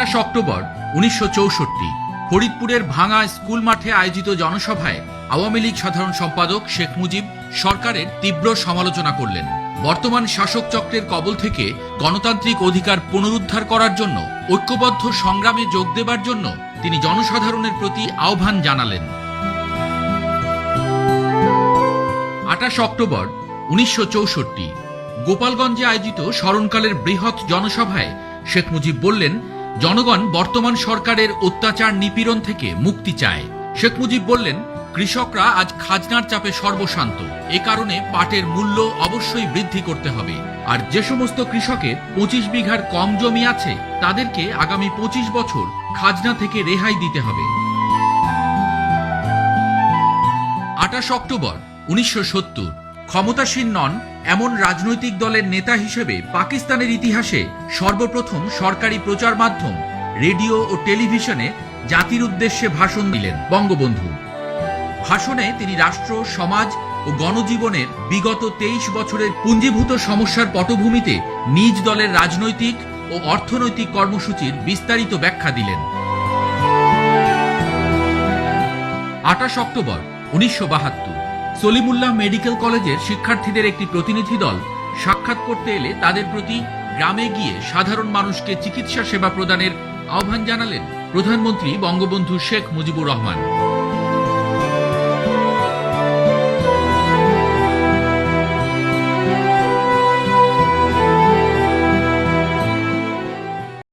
আঠাশ অক্টোবর, উনিশশো চৌষট্টি, ফরিদপুরের ভাঙা স্কুল মাঠে আয়োজিত জনসভায় আওয়ামী লীগ সাধারণ সম্পাদক শেখ মুজিব সরকারের তীব্র সমালোচনা করলেন। বর্তমান শাসক চক্রের কবল থেকে গণতান্ত্রিক অধিকার পুনরুদ্ধার করার জন্য, ঐক্যবদ্ধ সংগ্রামে যোগ দেবার জন্য তিনি জনসাধারণের প্রতি আহ্বান জানালেন। আঠাশ অক্টোবর, উনিশশো চৌষট্টি, গোপালগঞ্জে আয়োজিত স্মরণকালের বৃহৎ জনসভায় শেখ মুজিব বললেন জনগণ বর্তমান সরকারের অত্যাচার নিপীড়ন থেকে মুক্তি চায়। শেখ মুজিব বললেন, কৃষকরা আজ খাজনার চাপে সর্বশান্ত। এ কারণে পাটের মূল্য অবশ্যই বৃদ্ধি করতে হবে। আর যে সমস্ত কৃষকের পঁচিশ বিঘার কম জমি আছে, তাদেরকে আগামী পঁচিশ বছর খাজনা থেকে রেহাই দিতে হবে। আঠাশ অক্টোবর, উনিশশো সত্তর। ক্ষমতাসীন নন এমন রাজনৈতিক দলের নেতা হিসেবে পাকিস্তানের ইতিহাসে সর্বপ্রথম সরকারি প্রচার মাধ্যম, রেডিও ও টেলিভিশনে জাতির উদ্দেশ্যে ভাষণ দিলেন বঙ্গবন্ধু। ভাষণে তিনি রাষ্ট্র, সমাজ ও গণজীবনের বিগত তেইশ বছরের পুঞ্জীভূত সমস্যার পটভূমিতে নিজ দলের রাজনৈতিক ও অর্থনৈতিক কর্মসূচির বিস্তারিত ব্যাখ্যা দিলেন। আঠাশ অক্টোবর, উনিশশো বাহাত্তর। সলিমুল্লাহ মেডিকেল কলেজের শিক্ষার্থীদের একটি প্রতিনিধি দল সাক্ষাৎ করতে এলে তাদের প্রতি গ্রামে গিয়ে সাধারণ মানুষকে চিকিৎসা সেবা প্রদানের আহ্বান জানালেন প্রধানমন্ত্রী বঙ্গবন্ধু শেখ মুজিবুর রহমান।